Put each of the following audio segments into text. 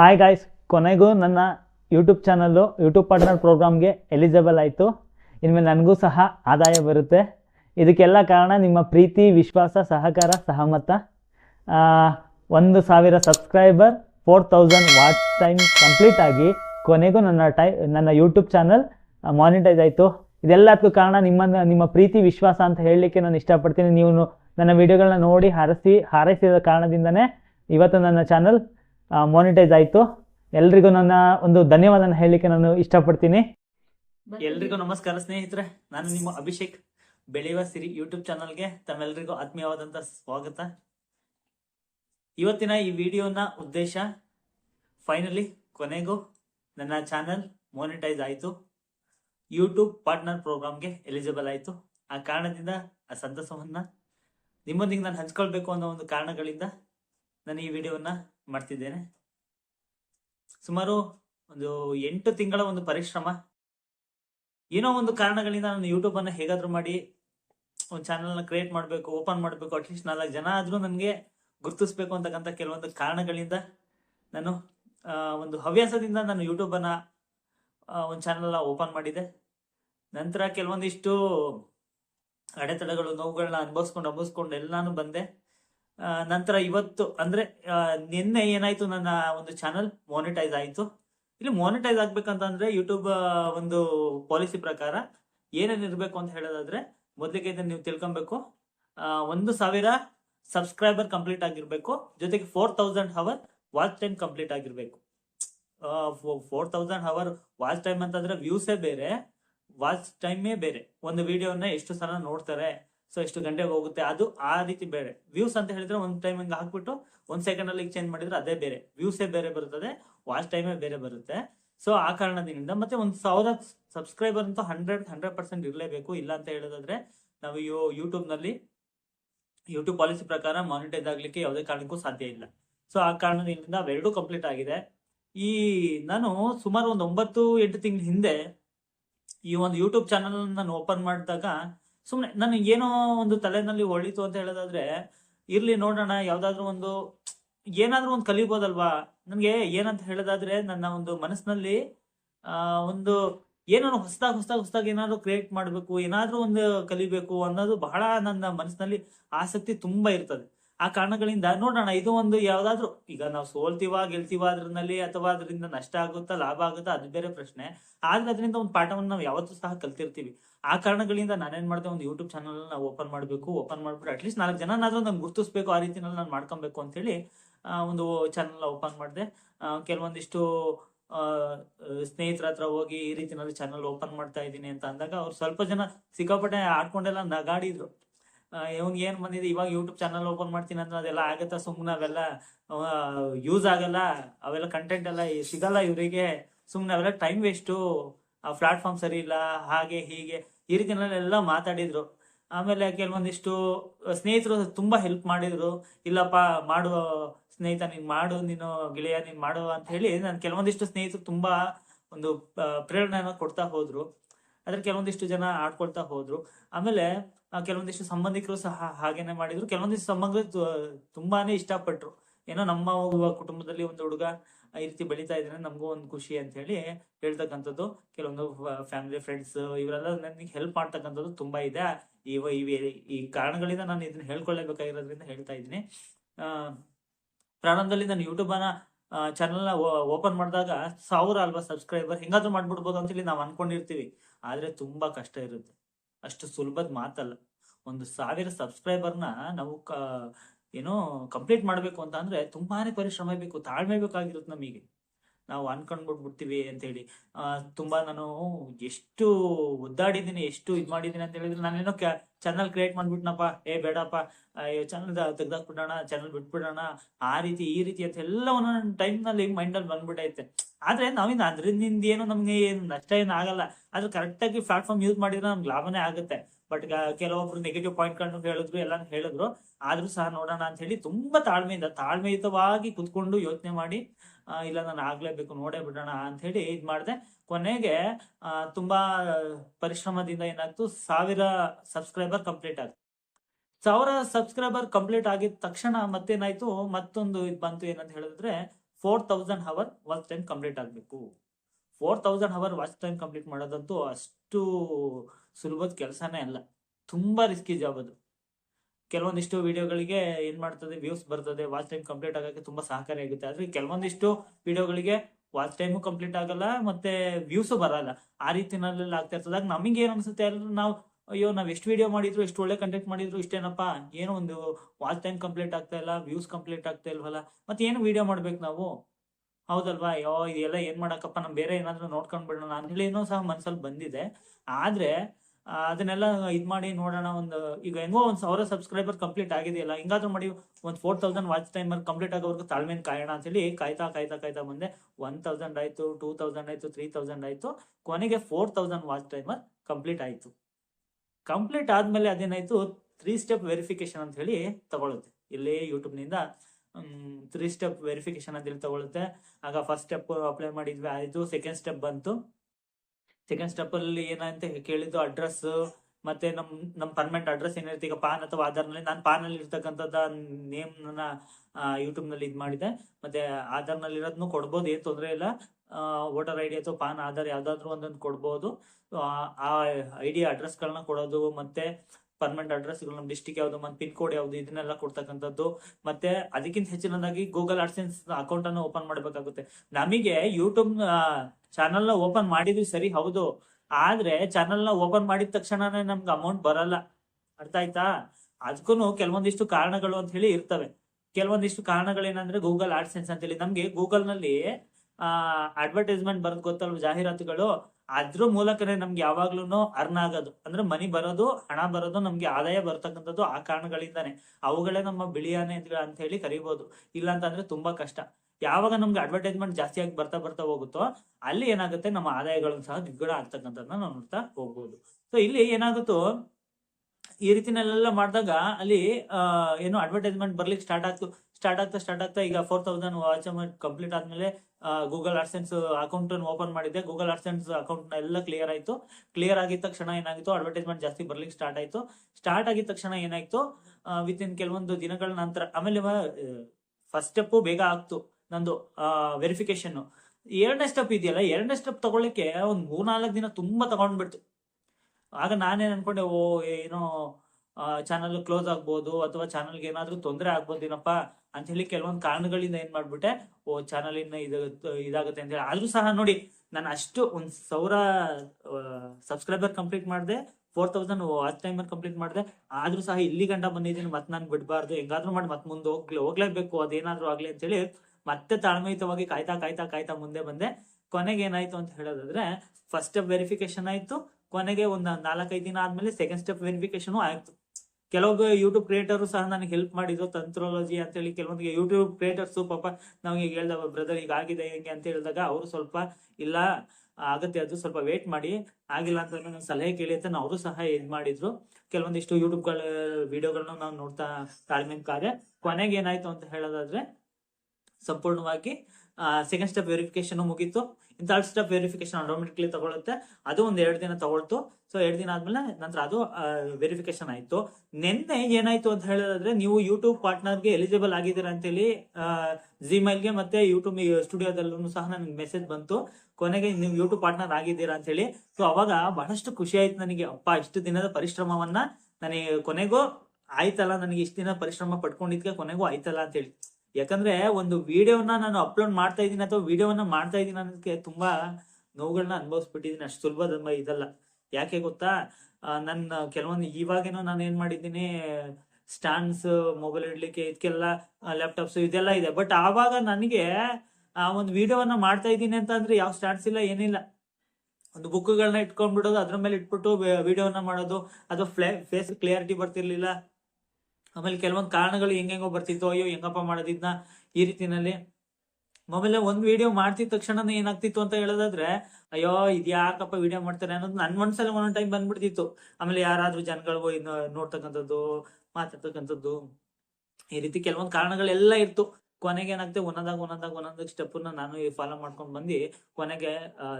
Hi guys ಕೊನೆಗೂ ನನ್ನ YouTube channel YouTube partner ಪ್ರೋಗ್ರಾಮ್ಗೆ ಎಲಿಜಿಬಲ್ ಆಯಿತು. ಇನ್ಮೇಲೆ ನನಗೂ ಸಹ ಆದಾಯ ಬರುತ್ತೆ. ಇದಕ್ಕೆಲ್ಲ ಕಾರಣ ನಿಮ್ಮ ಪ್ರೀತಿ, ವಿಶ್ವಾಸ, ಸಹಕಾರ, ಸಹಮತ. ಒಂದು ಸಾವಿರ subscriber four thousand watch time complete ಆಗಿ ಕೊನೆಗೂ ನನ್ನ ಟೈ, ನನ್ನ ಯೂಟ್ಯೂಬ್ ಚಾನಲ್ ಮಾನಿಟೈಸ್ ಆಯಿತು. ಇದೆಲ್ಲದಕ್ಕೂ ಕಾರಣ ನಿಮ್ಮ ನಿಮ್ಮ ಪ್ರೀತಿ, ವಿಶ್ವಾಸ ಅಂತ ಹೇಳಲಿಕ್ಕೆ ನಾನು ಇಷ್ಟಪಡ್ತೀನಿ. ನೀವು ನನ್ನ ವಿಡಿಯೋಗಳನ್ನ ನೋಡಿ, ಹಾರಿಸಿ, ಹಾರೈಸಿದ ಕಾರಣದಿಂದನೇ ಇವತ್ತು ನನ್ನ ಚಾನಲ್ ಮಾನಿಟೈಸ್ ಆಯಿತು. ಎಲ್ರಿಗೂ ನನ್ನ ಒಂದು ಧನ್ಯವಾದನ ಹೇಳಲಿಕ್ಕೆ ನಾನು ಇಷ್ಟಪಡ್ತೀನಿ. ಎಲ್ರಿಗೂ ನಮಸ್ಕಾರ ಸ್ನೇಹಿತರೆ. ನಾನು ನಿಮ್ಮ ಅಭಿಷೇಕ್ ಬೆಳೆಯುವ ಸಿರಿ ಯೂಟ್ಯೂಬ್ ಚಾನಲ್ಗೆ ತಮ್ಮೆಲ್ಲರಿಗೂ ಆತ್ಮೀಯವಾದಂಥ ಸ್ವಾಗತ. ಇವತ್ತಿನ ಈ ವಿಡಿಯೋನ ಉದ್ದೇಶ ಫೈನಲಿ ಕೊನೆಗೂ ನನ್ನ ಚಾನಲ್ ಮೋನಿಟೈಸ್ ಆಯಿತು. ಯೂಟ್ಯೂಬ್ ಪಾರ್ಟ್ನರ್ ಪ್ರೋಗ್ರಾಮ್ಗೆ ಎಲಿಜಿಬಲ್ ಆಯಿತು. ಆ ಕಾರಣದಿಂದ, ಆ ಸಂತಸವನ್ನು ನಿಮ್ಮೊಂದಿಗೆ ನಾನು ಹಂಚ್ಕೊಳ್ಬೇಕು ಅನ್ನೋ ಒಂದು ಕಾರಣಗಳಿಂದ ನಾನು ಈ ವಿಡಿಯೋವನ್ನ ಮಾಡ್ತಿದ್ದೇನೆ. ಸುಮಾರು ಒಂದು ಎಂಟು ತಿಂಗಳ ಒಂದು ಪರಿಶ್ರಮ. ಏನೋ ಒಂದು ಕಾರಣಗಳಿಂದ ನಾನು ಯೂಟ್ಯೂಬ್ ಅನ್ನ ಹೇಗಾದ್ರೂ ಮಾಡಿ ಒಂದು ಚಾನಲ್ನ ಕ್ರಿಯೇಟ್ ಮಾಡಬೇಕು ಓಪನ್ ಮಾಡಬೇಕು ಅಟ್ಲೀಸ್ಟ್ ನಾಲ್ಕು ಜನ ಆದರೂ ನನಗೆ ಗುರುತಿಸ್ಬೇಕು ಅಂತಕ್ಕಂಥ ಕೆಲವೊಂದು ಕಾರಣಗಳಿಂದ ನಾನು ಒಂದು ಹವ್ಯಾಸದಿಂದ ನಾನು ಯೂಟ್ಯೂಬ್ ಅನ್ನ ಆ, ಒಂದು ಚಾನಲ್ನ ಓಪನ್ ಮಾಡಿದೆ. ನಂತರ ಕೆಲವೊಂದಿಷ್ಟು ಅಡೆತಡೆಗಳು ನೋವುಗಳನ್ನ ಅನುಭವಿಸ್ಕೊಂಡು ಅನುಭವಿಸ್ಕೊಂಡು ಎಲ್ಲಾನು ಬಂದೆ. ನಂತರ ಇವತ್ತು, ಅಂದ್ರೆ ನಿನ್ನೆ ಏನಾಯ್ತು, ನನ್ನ ಒಂದು ಚಾನಲ್ ಮಾನಿಟೈಸ್ ಆಯ್ತು. ಇಲ್ಲಿ ಮಾನಿಟೈಸ್ ಆಗ್ಬೇಕಂತಂದ್ರೆ ಯೂಟ್ಯೂಬ್ ಒಂದು ಪಾಲಿಸಿ ಪ್ರಕಾರ ಏನೇನು ಇರಬೇಕು ಅಂತ ಹೇಳೋದಾದ್ರೆ, ಮೊದಲಿಗೆ ಇದನ್ನ ನೀವು ತಿಳ್ಕೊಬೇಕು. ಒಂದು ಸಾವಿರ ಸಬ್ಸ್ಕ್ರೈಬರ್ ಕಂಪ್ಲೀಟ್ ಆಗಿರ್ಬೇಕು. ಜೊತೆಗೆ four thousand hour watch time complete ಆಗಿರ್ಬೇಕು. Four thousand hour watch time ಅಂತಂದ್ರೆ ವ್ಯೂಸೇ ಬೇರೆ ವಾಚ್ ಟೈಮೇ ಬೇರೆ. ಒಂದು ವಿಡಿಯೋನ ಎಷ್ಟು ಸಲ ನೋಡ್ತಾರೆ ಸೊ ಎಷ್ಟು ಗಂಟೆಗೆ ಹೋಗುತ್ತೆ. ಅದು ಆ ರೀತಿ ಬೇರೆ. ವ್ಯೂಸ್ ಅಂತ ಹೇಳಿದ್ರೆ ಒಂದು ಟೈಮ್ ಹಂಗೆ ಹಾಕ್ಬಿಟ್ಟು ಒಂದ್ ಸೆಕೆಂಡ್ ಅಲ್ಲಿ ಚೇಂಜ್ ಮಾಡಿದ್ರೆ ಅದೇ ಬೇರೆ. ವ್ಯೂಸೇ ಬೇರೆ ಬರುತ್ತದೆ ವಾಚ್ ಟೈಮೇ ಬೇರೆ ಬರುತ್ತೆ. ಸೊ ಆ ಕಾರಣದಿಂದ ಮತ್ತೆ ಒಂದು ಸಾವಿರ ಸಬ್ಸ್ಕ್ರೈಬರ್ ಅಂತೂ ಹಂಡ್ರೆಡ್ ಹಂಡ್ರೆಡ್ ಪರ್ಸೆಂಟ್ ಇರಲೇಬೇಕು. ಇಲ್ಲ ಅಂತ ಹೇಳೋದಾದ್ರೆ ನಾವು ಯೂಟ್ಯೂಬ್ನಲ್ಲಿ ಯೂಟ್ಯೂಬ್ ಪಾಲಿಸಿ ಪ್ರಕಾರ ಮಾನಿಟೈಸ್ ಆಗ್ಲಿಕ್ಕೆ ಯಾವುದೇ ಕಾರಣಕ್ಕೂ ಸಾಧ್ಯ ಇಲ್ಲ. ಸೊ ಆ ಕಾರಣದಿಂದ ಅವೆರಡೂ ಕಂಪ್ಲೀಟ್ ಆಗಿದೆ. ಈ ನಾನು ಸುಮಾರು ಒಂದು ಒಂಬತ್ತು, ಎಂಟು ತಿಂಗಳ ಹಿಂದೆ ಈ ಒಂದು ಯೂಟ್ಯೂಬ್ ಚಾನಲ್ ನಾನು ಓಪನ್ ಮಾಡಿದಾಗ ಸುಮ್ಮನೆ ನನಗೆ ಏನೋ ಒಂದು ತಲೆನಲ್ಲಿ ಹೊಳಿತು ಅಂತ ಹೇಳೋದಾದ್ರೆ, ಇರ್ಲಿ ನೋಡೋಣ, ಯಾವುದಾದ್ರೂ ಒಂದು ಏನಾದ್ರೂ ಒಂದು ಕಲಿಬೋದಲ್ವಾ? ನನಗೆ ಏನಂತ ಹೇಳೋದಾದ್ರೆ, ನನ್ನ ಒಂದು ಮನಸ್ಸಿನಲ್ಲಿ ಒಂದು ಏನೋ ಹೊಸದಾಗಿ ಹೊಸದಾಗಿ ಹೊಸದಾಗಿ ಏನಾದರೂ ಕ್ರಿಯೇಟ್ ಮಾಡಬೇಕು, ಏನಾದ್ರೂ ಒಂದು ಕಲಿಬೇಕು ಅನ್ನೋದು ಬಹಳ ನನ್ನ ಮನಸ್ಸಿನಲ್ಲಿ ಆಸಕ್ತಿ ತುಂಬಾ ಇರ್ತದೆ. ಆ ಕಾರಣಗಳಿಂದ ನೋಡೋಣ ಇದು ಒಂದು ಯಾವ್ದಾದ್ರು ಈಗ ನಾವು ಸೋಲ್ತೀವ ಗೆಲ್ತೀವ ಅದ್ರಲ್ಲಿ ಅಥವಾ ಅದರಿಂದ ನಷ್ಟ ಆಗುತ್ತಾ ಲಾಭ ಆಗುತ್ತಾ ಅದು ಬೇರೆ ಪ್ರಶ್ನೆ. ಆದ್ರೆ ಅದರಿಂದ ಒಂದು ಪಾಠವನ್ನು ನಾವು ಯಾವತ್ತೂ ಸಹ ಕಲ್ತಿರ್ತೀವಿ. ಆ ಕಾರಣಗಳಿಂದ ನಾನೇನ್ ಮಾಡಿದೆ ಒಂದು ಯೂಟ್ಯೂಬ್ ಚಾನಲ್ ನಾವು ಓಪನ್ ಮಾಡಬೇಕು ಓಪನ್ ಮಾಡ್ಬಿಟ್ಟು ಅಟ್ಲೀಸ್ಟ್ ನಾಲ್ಕು ಜನನಾದ್ರೂ ನಾನು ಗುರುತಿಸ್ಬೇಕು ಆ ರೀತಿನಲ್ಲಿ ನಾನು ಮಾಡ್ಕೊಬೇಕು ಅಂತ ಹೇಳಿ ಆ, ಒಂದು ಚಾನಲ್ ಓಪನ್ ಮಾಡಿದೆ. ಕೆಲವೊಂದಿಷ್ಟು ಸ್ನೇಹಿತರ ಹತ್ರ ಹೋಗಿ ಈ ರೀತಿನಲ್ಲಿ ಚಾನಲ್ ಓಪನ್ ಮಾಡ್ತಾ ಇದ್ದೀನಿ ಅಂತ ಅಂದಾಗ ಅವ್ರು ಸ್ವಲ್ಪ ಜನ ಸಿಕ್ಕಾಪಟ್ಟೆ ಆಡ್ಕೊಂಡೆಲ್ಲ ನಗಾಡಿದ್ರು. ಇವಂಗ ಏನ್ ಬಂದಿದೆ? ಇವಾಗ ಯೂಟ್ಯೂಬ್ ಚಾನಲ್ ಓಪನ್ ಮಾಡ್ತೀನಿ ಅಂದ್ರೆ ಅದೆಲ್ಲ ಆಗತ್ತ ಸುಮ್ಮನೆ ಅವೆಲ್ಲ ಯೂಸ್ ಆಗಲ್ಲ. ಅವೆಲ್ಲ ಕಂಟೆಂಟ್ ಎಲ್ಲ ಸಿಗಲ್ಲ ಇವರಿಗೆ. ಸುಮ್ಮನೆ ಅವೆಲ್ಲ ಟೈಮ್ ವೇಸ್ಟು ಆ ಪ್ಲಾಟ್ಫಾರ್ಮ್ ಸರಿ ಇಲ್ಲ, ಹಾಗೆ ಹೀಗೆ. ಈ ರೀತಿನೆಲ್ಲ ಮಾತಾಡಿದ್ರು. ಆಮೇಲೆ ಕೆಲವೊಂದಿಷ್ಟು ಸ್ನೇಹಿತರು ತುಂಬಾ ಹೆಲ್ಪ್ ಮಾಡಿದ್ರು. ಇಲ್ಲಪ್ಪ, ಮಾಡು, ಸ್ನೇಹಿತ, ನೀನ್ ಮಾಡು, ನೀನು ಗೆಳೆಯ, ನೀನ್ ಮಾಡು ಅಂತ ಹೇಳಿ ನಾನು ಕೆಲವೊಂದಿಷ್ಟು ಸ್ನೇಹಿತರು ತುಂಬಾ ಒಂದು ಪ್ರೇರಣೆಯನ್ನು ಕೊಡ್ತಾ ಹೋದ್ರು. ಅದ್ರ ಕೆಲವೊಂದಿಷ್ಟು ಜನ ಆಡ್ಕೊಳ್ತಾ ಹೋದ್ರು. ಆಮೇಲೆ ಕೆಲವೊಂದಿಷ್ಟು ಸಂಬಂಧಿಕರು ಸಹ ಹಾಗೇನೆ ಮಾಡಿದ್ರು. ಕೆಲವೊಂದಿಷ್ಟು ಸಂಬಂಧಿಕರು ತುಂಬಾನೇ ಇಷ್ಟಪಟ್ರು. ಏನೋ ನಮ್ಮ ಕುಟುಂಬದಲ್ಲಿ ಒಂದು ಹುಡುಗ ಈ ರೀತಿ ಬೆಳೀತಾ ಇದ್ದಾನೆ, ನಮಗೂ ಒಂದು ಖುಷಿ ಅಂತ ಹೇಳಿ ಹೇಳ್ತಕ್ಕಂಥದ್ದು. ಕೆಲವೊಂದು ಫ್ಯಾಮಿಲಿ ಫ್ರೆಂಡ್ಸ್ ಇವರೆಲ್ಲ ನನಗೆ ಹೆಲ್ಪ್ ಮಾಡ್ತಕ್ಕಂಥದ್ದು ತುಂಬಾ ಇದೆ. ಇವ ಇವೆ ಈ ಕಾರಣಗಳಿಂದ ನಾನು ಇದನ್ನ ಹೇಳ್ಕೊಳ್ಳೇಬೇಕಾಗಿರೋದ್ರಿಂದ ಹೇಳ್ತಾ ಇದ್ದೀನಿ. ಪ್ರಾರಂಭದಲ್ಲಿ ನಾನು ಯೂಟ್ಯೂಬ್ ಅನ್ನ ಚಾನಲ್ನ ಓಪನ್ ಮಾಡಿದಾಗ ಸಾವಿರ ಅಲ್ವಾ ಸಬ್ಸ್ಕ್ರೈಬರ್ ಹೆಂಗಾದ್ರೂ ಮಾಡ್ಬಿಡ್ಬೋದು ಅಂತೇಳಿ ನಾವು ಅನ್ಕೊಂಡಿರ್ತೀವಿ. ಆದ್ರೆ ತುಂಬಾ ಕಷ್ಟ ಇರುತ್ತೆ. ಅಷ್ಟು ಸುಲಭದ ಮಾತಲ್ಲ. ಒಂದು ಸಾವಿರ ಸಬ್ಸ್ಕ್ರೈಬರ್ನ ನಾವು ಏನೋ ಕಂಪ್ಲೀಟ್ ಮಾಡಬೇಕು ಅಂತ ಅಂದ್ರೆ ತುಂಬಾನೇ ಪರಿಶ್ರಮ ಬೇಕು, ತಾಳ್ಮೆ ಬೇಕಾಗಿರುತ್ತೆ ನಮಗೆ. ನಾವು ಅನ್ಕೊಂಡ್ಬಿಟ್ಬಿಡ್ತೀವಿ ಅಂತೇಳಿ. ಆ, ತುಂಬಾ ನಾನು ಎಷ್ಟು ಒದ್ದಾಡಿದ್ದೀನಿ ಎಷ್ಟು ಇದ್ ಮಾಡಿದ್ದೀನಿ ಅಂತ ಹೇಳಿದ್ರೆ ನಾನೇನೋ ಚಾನಲ್ ಕ್ರಿಯೇಟ್ ಮಾಡ್ಬಿಟ್ನಪ್ಪ. ಏ ಬೇಡಪ್ಪ. ಚಾನಲ್ ತೆಗ್ದಾಕ್ಬಿಡೋಣ ಚಾನಲ್ ಬಿಟ್ಬಿಡೋಣ. ಆ ರೀತಿ ಈ ರೀತಿ ಅಂತ ಎಲ್ಲ ಒಂದೊಂದು ಟೈಮ್ನಲ್ಲಿ ಮೈಂಡ್ ಅಲ್ಲಿ ಬಂದ್ಬಿಟ್ಟೈತೆ. ಆದ್ರೆ ನಾವಿನ್ ಅದರಿಂದ ಏನು ನಮ್ಗೆ ಏನು ನಷ್ಟ ಏನು ಆಗಲ್ಲ. ಆದ್ರೆ ಕರೆಕ್ಟ್ ಆಗಿ ಪ್ಲಾಟ್ಫಾರ್ಮ್ ಯೂಸ್ ಮಾಡಿದ್ರೆ ನಮ್ಗೆ ಲಾಭನೇ ಆಗುತ್ತೆ. ಬಟ್ ಕೆಲವೊಬ್ರು ನೆಗೆಟಿವ್ ಪಾಯಿಂಟ್ ಕಂಡು ಹೇಳಿದ್ರು ಎಲ್ಲ ಹೇಳಿದ್ರು. ಆದ್ರೂ ಸಹ ನೋಡೋಣ ಅಂತ ಹೇಳಿ ತುಂಬಾ ತಾಳ್ಮೆಯಿಂದ ತಾಳ್ಮೆಯುತವಾಗಿ ಕುತ್ಕೊಂಡು ಯೋಚನೆ ಮಾಡಿ ಇಲ್ಲ, ನಾನು ಆಗ್ಲೇಬೇಕು, ನೋಡೇ ಬಿಡೋಣ ಅಂತ ಹೇಳಿ ಇದು ಮಾಡಿದೆ. ಕೊನೆಗೆ ತುಂಬಾ ಪರಿಶ್ರಮದಿಂದ ಏನಾಯ್ತು ಸಾವಿರ ಸಬ್ಸ್ಕ್ರೈಬರ್ ಕಂಪ್ಲೀಟ್ ಆಯ್ತು. ಸಾವಿರ ಸಬ್ಸ್ಕ್ರೈಬರ್ ಕಂಪ್ಲೀಟ್ ಆಗಿದ ತಕ್ಷಣ ಮತ್ತೇನಾಯ್ತು, ಮತ್ತೊಂದು ಇದು ಬಂತು ಏನಂತ ಹೇಳಿದ್ರೆ, four thousand hour watch time complete ಆಗಬೇಕು. Four thousand hour watch time complete ಮಾಡೋದಂತೂ ಅಷ್ಟು ಸುಲಭದ ಕೆಲಸನೇ ಅಲ್ಲ. ತುಂಬಾ ರಿಸ್ಕಿ ಜಾಬ್ ಅದು. ಕೆಲವೊಂದಿಷ್ಟು ವಿಡಿಯೋಗಳಿಗೆ ಏನ್ ಮಾಡ್ತದೆ ವ್ಯೂಸ್ ಬರ್ತದೆ ವಾಚ್ ಟೈಮ್ ಕಂಪ್ಲೀಟ್ ಆಗಕ್ಕೆ ತುಂಬಾ ಸಹಕಾರಿಯಾಗುತ್ತೆ ಆದ್ರೆ ಕೆಲವೊಂದಿಷ್ಟು ವಿಡಿಯೋಗಳಿಗೆ ವಾಚ್ ಟೈಮು ಕಂಪ್ಲೀಟ್ ಆಗಲ್ಲ, ಮತ್ತೆ ವ್ಯೂಸು ಬರಲ್ಲ. ಆ ರೀತಿನಲ್ಲಿ ಆಗ್ತಾ ಇರ್ತದಾಗ ನಮಗೆ ಏನ್ ಅನ್ಸುತ್ತೆ ಅಂದ್ರೆ ನಾವು, ಅಯ್ಯೋ, ನಾವ್ ಎಷ್ಟು ವಿಡಿಯೋ ಮಾಡಿದ್ರು, ಎಷ್ಟು ಒಳ್ಳೆ ಕಂಟೆಂಟ್ ಮಾಡಿದ್ರು, ಇಷ್ಟೇನಪ್ಪ. ಏನೋ ಒಂದು ವಾಚ್ ಟೈಮ್ ಕಂಪ್ಲೀಟ್ ಆಗ್ತಾ ಇಲ್ಲ ವ್ಯೂಸ್ ಕಂಪ್ಲೀಟ್ ಆಗ್ತಾ ಇಲ್ವಲ್ಲ. ಮತ್ತೆ ಏನು ವಿಡಿಯೋ ಮಾಡ್ಬೇಕು ನಾವು? ಹೌದಲ್ವಾ? ಅಯ್ಯೋ, ಇದೆಲ್ಲ ಏನ್ ಮಾಡಕ್ಕಪ್ಪ? ನಮ್ ಬೇರೆ ಏನಾದ್ರು ನೋಡ್ಕೊಂಡ್ಬಿಡೋಣ ಬಿಡೋಣ. ಏನೋ ಸಹ ಮನ್ಸಲ್ಲಿ ಬಂದಿದೆ. ಆದ್ರೆ ಅದನ್ನೆಲ್ಲ ಇದು ಮಾಡಿ ನೋಡೋಣ ಒಂದು, ಈಗ ಹೆಂಗೋ ಒಂದು ಸಾವಿರ ಸಬ್ಸ್ಕ್ರೈಬರ್ ಕಂಪ್ಲೀಟ್ ಆಗಿದೆಯಲ್ಲ, ಹಿಂಗಾದ್ರೂ ಮಾಡಿ ಒಂದು four thousand watch timer complete ಆಗೋವರೆಗೂ ತಾಳ್ಮೆನ್ ಕಾಯೋಣ ಅಂತೇಳಿ ಕಾಯ್ತಾ ಕಾಯ್ತಾ ಕಾಯ್ತಾ ಬಂದೆ. ಒನ್ ತೌಸಂಡ್ ಆಯಿತು ಟೂ ತೌಸಂಡ್ ಆಯಿತು ತ್ರೀ ತೌಸಂಡ್ ಆಯಿತು, ಕೊನೆಗೆ four thousand watch timer complete ಆಯಿತು. ಕಂಪ್ಲೀಟ್ ಆದಮೇಲೆ ಅದೇನಾಯಿತು? ತ್ರೀ ಸ್ಟೆಪ್ ವೆರಿಫಿಕೇಶನ್ ಅಂತ ಹೇಳಿ ತಗೊಳುತ್ತೆ. ಇಲ್ಲಿ ಯೂಟ್ಯೂಬ್ನಿಂದ ತ್ರೀ ಸ್ಟೆಪ್ ವೆರಿಫಿಕೇಶನ್ ಅಂತ ಹೇಳಿ ತಗೊಳುತ್ತೆ. ಆಗ ಫಸ್ಟ್ ಸ್ಟೆಪ್ ಅಪ್ಲೈ ಮಾಡಿದ್ವಿ, ಆಯಿತು ಸೆಕೆಂಡ್ ಸ್ಟೆಪ್ ಬಂತು. ಸೆಕೆಂಡ್ ಸ್ಟೆಪ್ ಅಲ್ಲಿ ಏನಂತ ಕೇಳಿದ್ದು ಅಡ್ರೆಸ್ ಮತ್ತೆ ನಮ್ ನಮ್ ಪರ್ಮನೆಂಟ್ ಅಡ್ರೆಸ್ ಏನಿರುತ್ತೆ ಈಗ ಪಾನ್ ಅಥವಾ ಆಧಾರ್ನಲ್ಲಿ, ನಾನು ಪಾನ್ ಅಲ್ಲಿ ಇರ್ತಕ್ಕಂಥದ್ದ ನೇಮ್ ನನ್ನ ಯೂಟ್ಯೂಬ್ನಲ್ಲಿ ಇದು ಮಾಡಿದೆ ಮತ್ತೆ ಆಧಾರ್ನಲ್ಲಿ ಇರೋದನ್ನು ಕೊಡ್ಬೋದು, ಏನು ತೊಂದರೆ ಇಲ್ಲ. ವೋಟರ್ ಐ ಡಿ ಅಥವಾ ಪಾನ್, ಆಧಾರ್ ಯಾವ್ದಾದ್ರು ಒಂದೊಂದು ಕೊಡ್ಬೋದು. ಆ ಐ ಡಿ ಅಡ್ರೆಸ್ ಗಳನ್ನ ಕೊಡೋದು, ಮತ್ತೆ ಪರ್ಮನೆಂಟ್ ಅಡ್ರೆಸ್ ನಮ್ಮ ಡಿಸ್ಟಿಕ್ ಯಾವ್ದು, ಮತ್ತೆ ಪಿನ್ ಕೋಡ್ ಯಾವ್ದು, ಇದನ್ನೆಲ್ಲ ಕೊಡ್ತಕ್ಕಂಥದ್ದು. ಮತ್ತೆ ಅದಕ್ಕಿಂತ ಹೆಚ್ಚಿನದಾಗಿ ಗೂಗಲ್ ಅಡ್ಸೆನ್ಸ್ ಅಕೌಂಟ್ ಅನ್ನು ಓಪನ್ ಮಾಡಬೇಕಾಗುತ್ತೆ. ನಮಗೆ ಯೂಟ್ಯೂಬ್ ಚಾನಲ್ನ ಓಪನ್ ಮಾಡಿದ್ವಿ ಸರಿ, ಹೌದು. ಆದ್ರೆ ಚಾನಲ್ನ ಓಪನ್ ಮಾಡಿದ ತಕ್ಷಣನೇ ನಮ್ಗೆ ಅಮೌಂಟ್ ಬರಲ್ಲ. ಅರ್ಥ ಆಯ್ತಾ? ಅದಕ್ಕೂ ಕೆಲವೊಂದಿಷ್ಟು ಕಾರಣಗಳು ಅಂತ ಹೇಳಿ ಇರ್ತವೆ. ಕೆಲವೊಂದಿಷ್ಟು ಕಾರಣಗಳೇನಂದ್ರೆ ಗೂಗಲ್ ಆಡ್ಸೆನ್ಸ್ ಅಂತ ಹೇಳಿ ನಮ್ಗೆ ಗೂಗಲ್ನಲ್ಲಿ ಅಡ್ವರ್ಟೈಸ್ಮೆಂಟ್ ಬರೋದು ಗೊತ್ತಲ್ವ ಜಾಹೀರಾತುಗಳು? ಅದ್ರ ಮೂಲಕನೇ ನಮ್ಗೆ ಯಾವಾಗ್ಲೂ ಅರ್ನ್ ಆಗೋದು. ಅಂದ್ರೆ ಮನಿ ಬರೋದು, ಹಣ ಬರೋದು, ನಮ್ಗೆ ಆದಾಯ ಬರ್ತಕ್ಕಂಥದ್ದು ಆ ಕಾರಣಗಳಿಂದಾನೆ. ಅವುಗಳೇ ನಮ್ಮ ಬಿಳಿಯಾನೆ ಅಂತ ಹೇಳಿ ಕರಿಬಹುದು ಇಲ್ಲ ಅಂತಂದ್ರೆ ತುಂಬಾ ಕಷ್ಟ. ಯಾವಾಗ ನಮ್ಗೆ ಅಡ್ವರ್ಟೈಸ್ಮೆಂಟ್ ಜಾಸ್ತಿ ಆಗಿ ಬರ್ತಾ ಬರ್ತಾ ಹೋಗುತ್ತೋ ಅಲ್ಲಿ ಏನಾಗುತ್ತೆ ನಮ್ಮ ಆದಾಯಗಳು ಸಹ ದ್ವಿಗುಣ ಆಗ್ತಕ್ಕಂಥದ್ದನ್ನ ನಾವು ನೋಡ್ತಾ ಹೋಗ್ಬೋದು. ಸೊ ಇಲ್ಲಿ ಏನಾಗುತ್ತೋ ಈ ರೀತಿಯಲ್ಲೆಲ್ಲ ಮಾಡಿದಾಗ ಅಲ್ಲಿ ಏನು ಅಡ್ವರ್ಟೈಸ್ಮೆಂಟ್ ಬರ್ಲಿಕ್ಕೆ ಸ್ಟಾರ್ಟ್ ಆಗ್ತು ಸ್ಟಾರ್ಟ್ ಆಗ್ತಾ ಸ್ಟಾರ್ಟ್ ಆಗ್ತಾ ಈಗ ಫೋರ್ ತೌಸಂಡ್ ವಾಚ್ ಕಂಪ್ಲೀಟ್ ಆದ್ಮೇಲೆ ಗೂಗಲ್ ಅಡ್ಸೆನ್ಸ್ ಅಕೌಂಟ್ ಓಪನ್ ಮಾಡಿದ್ದೆ. ಗೂಗಲ್ ಅಡ್ಸೆನ್ಸ್ ಅಕೌಂಟ್ ಎಲ್ಲ ಕ್ಲಿಯರ್ ಆಯ್ತು. ಕ್ಲಿಯರ್ ಆಗಿದ ತಕ್ಷಣ ಏನಾಗಿತ್ತು ಅಡ್ವರ್ಟೈಸ್ಮೆಂಟ್ ಜಾಸ್ತಿ ಬರ್ಲಿಕ್ಕೆ ಸ್ಟಾರ್ಟ್ ಆಯ್ತು. ಸ್ಟಾರ್ಟ್ ಆಗಿದ ತಕ್ಷಣ ಏನಾಯ್ತು? ವಿತ್ ಕೆಲವೊಂದು ದಿನಗಳ ನಂತರ ಆಮೇಲೆ ಫಸ್ಟ್ ಸ್ಟೆಪ್ ಬೇಗ ಆಗ್ತು. ನಂದು ವೆರಿಫಿಕೇಶನ್ ಎರಡನೇ ಸ್ಟೆಪ್ ಇದೆಯಲ್ಲ, ಎರಡನೇ ಸ್ಟೆಪ್ ತಗೊಳ್ಳಿಕ್ಕೆ ಒಂದ್ ಮೂರ್ನಾಲ್ಕು ದಿನ ತುಂಬಾ ತಗೊಂಡ್ಬಿಡ್ತು. ಆಗ ನಾನೇನ್ ಅನ್ಕೊಂಡೆ, ಓ, ಏನೋ ಚಾನಲ್ ಕ್ಲೋಸ್ ಆಗ್ಬೋದು, ಅಥವಾ ಚಾನಲ್ಗೆ ಏನಾದರೂ ತೊಂದರೆ ಆಗ್ಬೋದೇನಪ್ಪ ಅಂತ ಹೇಳಿ ಕೆಲವೊಂದು ಕಾರಣಗಳಿಂದ ಏನ್ ಮಾಡ್ಬಿಟ್ಟೆ, ಓ ಚಾನಲ್ ಇನ್ನ ಇದು, ಇದಾಗುತ್ತೆ ಅಂತ ಹೇಳಿ ಆದ್ರೂ ಸಹ ನೋಡಿ, ನಾನು ಅಷ್ಟು ಒಂದ್ ಸಾವಿರ ಸಬ್ಸ್ಕ್ರೈಬರ್ ಕಂಪ್ಲೀಟ್ ಮಾಡಿದೆ ಫೋರ್ ತೌಸಂಡ್ ಹತ್ತು ಟೈಮರ್ ಕಂಪ್ಲೀಟ್ ಮಾಡಿದೆ. ಆದ್ರೂ ಸಹ ಇಲ್ಲಿ ಗಂಟ ಬಂದಿದ್ದೀನಿ ಮತ್ತೆ ನಾನು ಬಿಡಬಾರ್ದು, ಹೆಂಗಾದ್ರೂ ಮಾಡಿ ಮತ್ತೆ ಮುಂದೆ ಹೋಗ್ಲಿ, ಹೋಗ್ಲೇಬೇಕು, ಅದೇನಾದ್ರೂ ಆಗ್ಲಿ ಅಂತ ಹೇಳಿ ಮತ್ತೆ ತಾಳ್ಮೆಯುತವಾಗಿ ಕಾಯ್ತಾ ಕಾಯ್ತಾ ಕಾಯ್ತಾ ಮುಂದೆ ಬಂದೆ. ಕೊನೆಗೆ ಏನಾಯ್ತು ಅಂತ ಹೇಳೋದಾದ್ರೆ ಫಸ್ಟ್ ಸ್ಟೆಪ್ ವೆರಿಫಿಕೇಶನ್ ಆಯ್ತು. ಕೊನೆಗೆ ಒಂದ್ ನಾಲ್ಕೈದು ದಿನ ಆದ್ಮೇಲೆ ಸೆಕೆಂಡ್ ಸ್ಟೆಪ್ ವೆರಿಫಿಕೇಶನ್ ಆಯ್ತು. ಕೆಲವೊಬ್ಬ ಯೂಟ್ಯೂಬ್ ಕ್ರಿಯೇಟರ್ ಸಹ ನನಗೆ ಹೆಲ್ಪ್ ಮಾಡಿದ್ರು, ತಂತ್ರಾಲಜಿ ಅಂತ ಹೇಳಿ ಕೆಲವೊಂದಿಗೆ ಯೂಟ್ಯೂಬ್ ಕ್ರಿಯೇಟರ್ಸ್ ಪಾಪ ನಮಗೆ ಹೇಳ್ದವ ಬ್ರದರ್ ಈಗ ಆಗಿದೆ ಹೇಗೆ? ಅಂತ ಹೇಳಿದಾಗ ಅವರು ಸ್ವಲ್ಪ ಇಲ್ಲ, ಆಗತ್ತೆ, ಅದು ಸ್ವಲ್ಪ ವೇಟ್ ಮಾಡಿ. ಆಗಿಲ್ಲ ಅಂತ ನನ್ನ ಸಲಹೆ ಕೇಳಿ ಅಂತ ಅವರು ಸಹ ಇದು ಮಾಡಿದ್ರು. ಕೆಲವೊಂದಿಷ್ಟು ಯೂಟ್ಯೂಬ್ಗಳ ವಿಡಿಯೋಗಳನ್ನ ನಾವು ನೋಡ್ತಾ ತಾಳ್ಮೆ ಕಾರ್ಯ. ಕೊನೆಗೆ ಏನಾಯ್ತು ಅಂತ ಹೇಳೋದಾದ್ರೆ ಸಂಪೂರ್ಣವಾಗಿ ಸೆಕೆಂಡ್ ಸ್ಟೆಪ್ ವೆರಿಫಿಕೇಶನ್ ಮುಗೀತು. ಥರ್ಡ್ ಸ್ಟೆಪ್ ವೆರಿಫಿಕೇಶನ್ ಆಟೋಮೆಟಿಕ್ಲಿ ತಗೊಳುತ್ತೆ ಅದು ಒಂದು ಎರಡು ದಿನ ತಗೊಳ್ತು. ಸೊ ಎರಡು ದಿನ ಆದ್ಮೇಲೆ ನಂತರ ಅದು ವೆರಿಫಿಕೇಶನ್ ಆಯ್ತು. ನಿನ್ನೆ ಏನಾಯ್ತು ಅಂತ ಹೇಳೋದಾದ್ರೆ, ನೀವು ಯೂಟ್ಯೂಬ್ ಪಾರ್ಟ್ನರ್ಗೆ ಎಲಿಜಿಬಲ್ ಆಗಿದ್ದೀರಾ ಅಂತೇಳಿ ಜಿಮೇಲ್ಗೆ ಮತ್ತೆ ಯೂಟ್ಯೂಬ್ ಸ್ಟುಡಿಯೋದಲ್ಲೂ ಸಹ ನನಗೆ ಮೆಸೇಜ್ ಬಂತು. ಕೊನೆಗೆ ನೀವು ಯೂಟ್ಯೂಬ್ ಪಾರ್ಟ್ನರ್ ಆಗಿದ್ದೀರಾ ಅಂತ ಹೇಳಿ ಸೊ ಅವಾಗ ಬಹಳಷ್ಟು ಖುಷಿ ಆಯ್ತು ನನಗೆ. ಅಪ್ಪ, ಇಷ್ಟು ದಿನದ ಪರಿಶ್ರಮವನ್ನ ನನಗೆ ಕೊನೆಗೂ ಆಯ್ತಲ್ಲ, ನನಗೆ ಇಷ್ಟು ದಿನ ಪರಿಶ್ರಮ ಪಡ್ಕೊಂಡಿದ್ಕೆ ಕೊನೆಗೂ ಆಯ್ತಲ್ಲ ಅಂತ ಹೇಳಿ. ಯಾಕಂದ್ರೆ ಒಂದು ವಿಡಿಯೋನ ನಾನು ಅಪ್ಲೋಡ್ ಮಾಡ್ತಾ ಇದ್ದೀನಿ ಅಥವಾ ವಿಡಿಯೋವನ್ನ ಮಾಡ್ತಾ ಇದ್ದೀನಿ ಅನ್ನೋದಕ್ಕೆ ತುಂಬಾ ನೋವುಗಳನ್ನ ಅನುಭವಿಸ್ಬಿಟ್ಟಿದ್ದೀನಿ. ಅಷ್ಟು ಸುಲಭದ ಇದಲ್ಲ. ಯಾಕೆ ಗೊತ್ತಾ? ನನ್ನ ಕೆಲವೊಂದು ಇವಾಗೇನೋ ನಾನು ಏನ್ ಮಾಡಿದ್ದೀನಿ, ಸ್ಟ್ಯಾಂಡ್ಸ್, ಮೊಬೈಲ್ ಇಡ್ಲಿಕ್ಕೆ ಇದಕ್ಕೆಲ್ಲ ಲ್ಯಾಪ್ಟಾಪ್ಸ್ ಇದೆಲ್ಲ ಇದೆ. ಬಟ್ ಆವಾಗ ನನಗೆ, ಆ, ಒಂದು ವಿಡಿಯೋವನ್ನ ಮಾಡ್ತಾ ಇದ್ದೀನಿ ಅಂತ ಅಂದ್ರೆ ಯಾವ ಸ್ಟ್ಯಾಂಡ್ಸ್ ಇಲ್ಲ, ಏನಿಲ್ಲ. ಒಂದು ಬುಕ್ಗಳನ್ನ ಇಟ್ಕೊಂಡ್ಬಿಡೋದು, ಅದ್ರ ಮೇಲೆ ಇಟ್ಬಿಟ್ಟು ವಿಡಿಯೋನ ಮಾಡೋದು ಅಥವಾ ಫೇಸ್ ಕ್ಲಿಯಾರಿಟಿ ಬರ್ತಿರ್ಲಿಲ್ಲ. ಆಮೇಲೆ ಕೆಲವೊಂದು ಕಾರಣಗಳು ಹೆಂಗೆಂಗೋ ಬರ್ತಿತ್ತು, ಅಯ್ಯೋ ಹೆಂಗಪ್ಪ ಮಾಡೋದಿದ್ನ ಈ ರೀತಿನಲ್ಲಿ. ಆಮೇಲೆ ಒಂದ್ ವಿಡಿಯೋ ಮಾಡ್ತಿದ್ದ ತಕ್ಷಣ ಏನಾಗ್ತಿತ್ತು ಅಂತ ಹೇಳೋದಾದ್ರೆ, ಅಯ್ಯೋ ಇದ್ಯಾಕಪ್ಪ ವಿಡಿಯೋ ಮಾಡ್ತಾರೆ ಅನ್ನೋದು ನನ್ನ ಮನಸ್ಸಲ್ಲಿ ಒಂದೊಂದ್ ಟೈಮ್ ಬಂದ್ಬಿಡ್ತಿತ್ತು. ಆಮೇಲೆ ಯಾರಾದ್ರೂ ಜನಗಳು ನೋಡ್ತಕ್ಕಂಥದ್ದು, ಮಾತಾಡ್ತಕ್ಕಂಥದ್ದು, ಈ ರೀತಿ ಕೆಲವೊಂದು ಕಾರಣಗಳೆಲ್ಲ ಇತ್ತು ಕೊನೆಗೆ ಏನಾಗ್ತದೆ, ಒಂದೊಂದಾಗ ಒಂದೊಂದಾಗ ಒಂದೊಂದಾಗ ಸ್ಟೆಪ್ ನಾನು ಫಾಲೋ ಮಾಡ್ಕೊಂಡು ಬಂದು ಕೊನೆಗೆ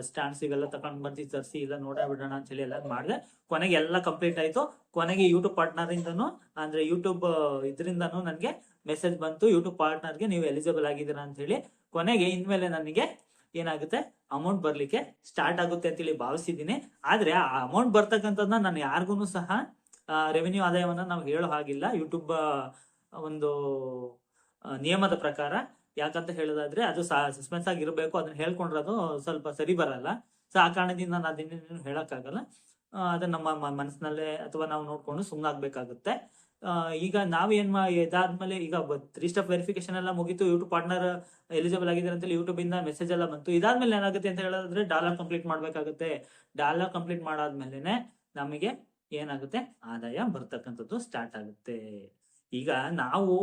ಸ್ಟ್ಯಾಂಡ್ಸ್ ಇವೆಲ್ಲ ತಕೊಂಡ್ ಬಂದು ತರಿಸಿ, ಇಲ್ಲ ನೋಡೇ ಬಿಡೋಣ ಅಂತ ಹೇಳಿ ಎಲ್ಲ ಮಾಡಿದೆ. ಕೊನೆಗೆ ಎಲ್ಲ ಕಂಪ್ಲೀಟ್ ಆಯ್ತು. ಕೊನೆಗೆ ಯೂಟ್ಯೂಬ್ ಪಾರ್ಟ್ನರ್ ಇಂದನು, ಅಂದ್ರೆ ಯೂಟ್ಯೂಬ್ ಇದರಿಂದನು ನನಗೆ ಮೆಸೇಜ್ ಬಂತು. ಯೂಟ್ಯೂಬ್ ಪಾರ್ಟ್ನರ್ಗೆ ನೀವು ಎಲಿಜಿಬಲ್ ಆಗಿದ್ದೀರಾ ಅಂತ ಹೇಳಿ. ಕೊನೆಗೆ ಇನ್ಮೇಲೆ ನನಗೆ ಏನಾಗುತ್ತೆ ಅಮೌಂಟ್ ಬರ್ಲಿಕ್ಕೆ ಸ್ಟಾರ್ಟ್ ಆಗುತ್ತೆ ಅಂತೇಳಿ ಭಾವಿಸಿದ್ದೀನಿ. ಆದ್ರೆ ಆ ಅಮೌಂಟ್ ಬರ್ತಕ್ಕಂಥದ್ದನ್ನ ನಾನು ಯಾರಿಗೂ ಸಹ ರೆವೆನ್ಯೂ ಆದಾಯವನ್ನ ನಾವು ಹೇಳೋ ಹಾಗಿಲ್ಲ. ಯೂಟ್ಯೂಬ್ ಒಂದು ನಿಯಮದ ಪ್ರಕಾರ ಯಾಕಂತ ಹೇಳೋದಾದ್ರೆ ಅದು ಸಸ್ಪೆನ್ಸ್ ಆಗಿರ್ಬೇಕು, ಅದನ್ನ ಹೇಳ್ಕೊಂಡ್ರೆ ಅದು ಸ್ವಲ್ಪ ಸರಿ ಬರಲ್ಲ. ಸೊ ಆ ಕಾರಣದಿಂದ ನಾನು ಅದನ್ನೇನು ಹೇಳಕ್ಕಾಗಲ್ಲ. ಅದನ್ನ ನಮ್ಮ ಮನಸ್ಸಿನಲ್ಲೇ ಅಥವಾ ನಾವು ನೋಡ್ಕೊಂಡು ಸುಮ್ಮನಾಗ್ಬೇಕಾಗುತ್ತೆ ಈಗ ನಾವೇನ್ ಇದಾದ್ಮೇಲೆ ಈಗ ತ್ರೀ ಸ್ಟೆಪ್ ವೆರಿಫಿಕೇಶನ್ ಎಲ್ಲ ಮುಗಿತು ಯೂಟ್ಯೂಬ್ ಪಾರ್ಟ್ನರ್ ಎಲಿಜಿಬಲ್ ಆಗಿದ್ದಾರೆ ಅಂತ ಯೂಟ್ಯೂಬ್ ಇಂದ ಮೆಸೇಜ್ ಎಲ್ಲ ಬಂತು. ಇದಾದ್ಮೇಲೆ ಏನಾಗುತ್ತೆ ಅಂತ ಹೇಳೋದಾದ್ರೆ ಡಾಲರ್ ಕಂಪ್ಲೀಟ್ ಮಾಡ್ಬೇಕಾಗುತ್ತೆ. ಡಾಲರ್ ಕಂಪ್ಲೀಟ್ ಮಾಡಾದ್ಮೇಲೆನೆ ನಮಗೆ ಏನಾಗುತ್ತೆ? ಆದಾಯ ಬರ್ತಕ್ಕಂಥದ್ದು ಸ್ಟಾರ್ಟ್ ಆಗುತ್ತೆ. ಈಗ ನಾವು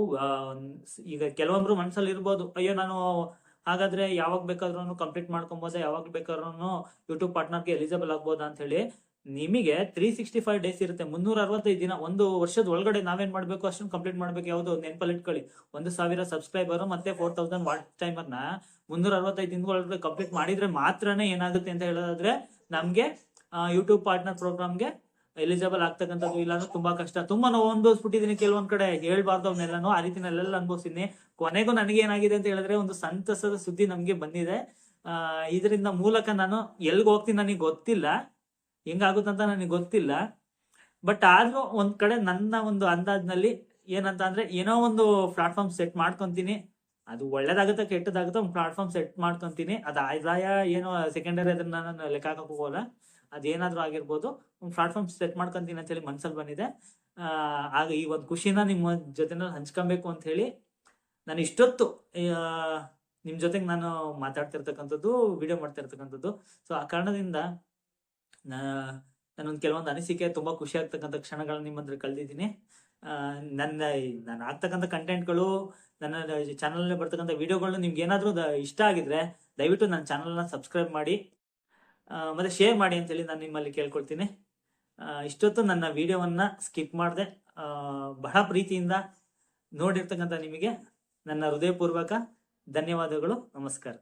ಈಗ ಕೆಲವೊಬ್ರು ಮನ್ಸಲ್ಲಿ ಇರ್ಬೋದು, ಅಯ್ಯೋ, ನಾನು ಹಾಗಾದ್ರೆ ಯಾವಾಗ ಬೇಕಾದ್ರೂ ಕಂಪ್ಲೀಟ್ ಮಾಡ್ಕೊಬೋದಾ ಯಾವಾಗ ಬೇಕಾದ್ರೂ ಯೂಟ್ಯೂಬ್ ಪಾರ್ಟ್ನರ್ಗೆ ಎಲಿಜಿಬಲ್ ಆಗ್ಬೋದಾ? ಅಂತ ಹೇಳಿ, ನಿಮಗೆ ತ್ರೀ ಸಿಕ್ಸ್ಟಿ ಫೈವ್ ಡೇಸ್ ಇರುತ್ತೆ. ಮುನ್ನೂರ ಅರವತ್ತೈದು ದಿನ, ಒಂದು ವರ್ಷದ ಒಳಗಡೆ ನಾವೇನ್ ಮಾಡ್ಬೇಕು ಅಷ್ಟನ್ನು ಕಂಪ್ಲೀಟ್ ಮಾಡ್ಬೇಕು, ಯಾವ್ದು ನೆನಪಲ್ಲಿ ಇಟ್ಕೊಳ್ಳಿ. ಒಂದು ಸಾವಿರ ಸಬ್ಸ್ಕ್ರೈಬರ್ ಮತ್ತೆ ಫೋರ್ ತೌಸಂಡ್ ವಾಟ್ ಟೈಮರ್ನ ಮುನ್ನೂರ ಅರವತ್ತೈದು ದಿನದೊಳಗಡೆ ಕಂಪ್ಲೀಟ್ ಮಾಡಿದ್ರೆ ಮಾತ್ರನೇ ಏನಾಗುತ್ತೆ ಅಂತ ಹೇಳೋದಾದ್ರೆ, ನಮಗೆ ಯೂಟ್ಯೂಬ್ ಪಾರ್ಟ್ನರ್ ಪ್ರೋಗ್ರಾಮ್ಗೆ ಎಲಿಜಿಬಲ್ ಆಗ್ತಕ್ಕಂಥದ್ದು ಇಲ್ಲ ಅಂದ್ರೆ ತುಂಬಾ ಕಷ್ಟ. ತುಂಬಾ ನಾವು ಅನ್ಭವಿಸ್ಬಿಟ್ಟಿದ್ದೀನಿ ಕೆಲವೊಂದ್ ಕಡೆ. ಹೇಳ್ಬಾರ್ದು ಅವನ್ನೆಲ್ಲನೂ ಆ ರೀತಿ ನಲ್ಲೆಲ್ಲ ಅನ್ಭವಿಸಿದ್ನಿ. ಕೊನೆಗೂ ನನಗೆ ಏನಾಗಿದೆ ಅಂತ ಹೇಳಿದ್ರೆ ಒಂದು ಸಂತಸದ ಸುದ್ದಿ ನಮ್ಗೆ ಬಂದಿದೆ. ಆ, ಇದರಿಂದ ಮೂಲಕ ನಾನು ಎಲ್ಗ್ ಹೋಗ್ತೀನಿ ನನಗೆ ಗೊತ್ತಿಲ್ಲ. ಹೆಂಗಾಗುತ್ತಂತ ನನಗೆ ಗೊತ್ತಿಲ್ಲ. ಬಟ್ ಆದ್ರೂ ಒಂದ್ ಕಡೆ ನನ್ನ ಒಂದು ಅಂದಾಜ್ನಲ್ಲಿ ಏನಂತ ಅಂದ್ರೆ ಏನೋ ಒಂದು ಪ್ಲಾಟ್ಫಾರ್ಮ್ ಸೆಟ್ ಮಾಡ್ಕೊಂತೀನಿ. ಅದು ಒಳ್ಳೇದಾಗುತ್ತೆ ಕೆಟ್ಟದಾಗುತ್ತೆ ಒಂದು ಪ್ಲಾಟ್ಫಾರ್ಮ್ ಸೆಟ್ ಮಾಡ್ಕೊಂತೀನಿ. ಅದು ಆದಾಯ ಏನೋ ಸೆಕೆಂಡರಿ ಅದನ್ನ ನಾನು ಲೆಕ್ಕ ಹಾಕಕ್ ಹೋಗಲ್ಲ. ಅದೇನಾದ್ರೂ ಆಗಿರ್ಬೋದು, ಒಂದು ಪ್ಲಾಟ್ಫಾರ್ಮ್ ಸೆಟ್ ಮಾಡ್ಕೊಂತೀನಿ ಅಂತ ಹೇಳಿ ಮನ್ಸಲ್ಲಿ ಬಂದಿದೆ. ಆಗ ಈ ಒಂದು ಖುಷಿನ ನಿಮ್ಮ ಜೊತೆನಲ್ಲಿ ಹಂಚ್ಕೊಬೇಕು ಅಂತ ಹೇಳಿ ನಾನು ಇಷ್ಟೊತ್ತು ನಿಮ್ಮ ನಿಮ್ ಜೊತೆಗೆ ನಾನು ಮಾತಾಡ್ತಿರ್ತಕ್ಕಂಥದ್ದು ವಿಡಿಯೋ ಮಾಡ್ತಿರ್ತಕ್ಕಂಥದ್ದು. ಸೊ ಆ ಕಾರಣದಿಂದ ನಾನೊಂದು ಕೆಲವೊಂದು ಅನಿಸಿಕೆ, ತುಂಬಾ ಖುಷಿ ಆಗ್ತಕ್ಕಂಥ ಕ್ಷಣಗಳನ್ನ ನಿಮ್ಮ ಹತ್ರ ಕಳೆದಿದ್ದೀನಿ ನನ್ನ ನಾನು ಆಗ್ತಕ್ಕಂಥ ಕಂಟೆಂಟ್ಗಳು ನನ್ನ ಚಾನಲ್ ಬರ್ತಕ್ಕಂಥ ವಿಡಿಯೋಗಳು ನಿಮ್ಗೆ ಏನಾದರೂ ಇಷ್ಟ ಆಗಿದ್ರೆ ದಯವಿಟ್ಟು ನನ್ನ ಚಾನಲ್ನ ಸಬ್ಸ್ಕ್ರೈಬ್ ಮಾಡಿ. ಮತ್ತೆ ಶೇರ್ ಮಾಡಿ ಅಂತೇಳಿ ನಾನು ನಿಮ್ಮಲ್ಲಿ ಕೇಳ್ಕೊಳ್ತೀನಿ. ಇಷ್ಟೊತ್ತು ನನ್ನ ವಿಡಿಯೋವನ್ನ ಸ್ಕಿಪ್ ಮಾಡದೆ. ಬಹಳ ಪ್ರೀತಿಯಿಂದ ನೋಡಿರ್ತಕ್ಕಂಥ ನಿಮಗೆ ನನ್ನ ಹೃದಯಪೂರ್ವಕ ಧನ್ಯವಾದಗಳು. ನಮಸ್ಕಾರ.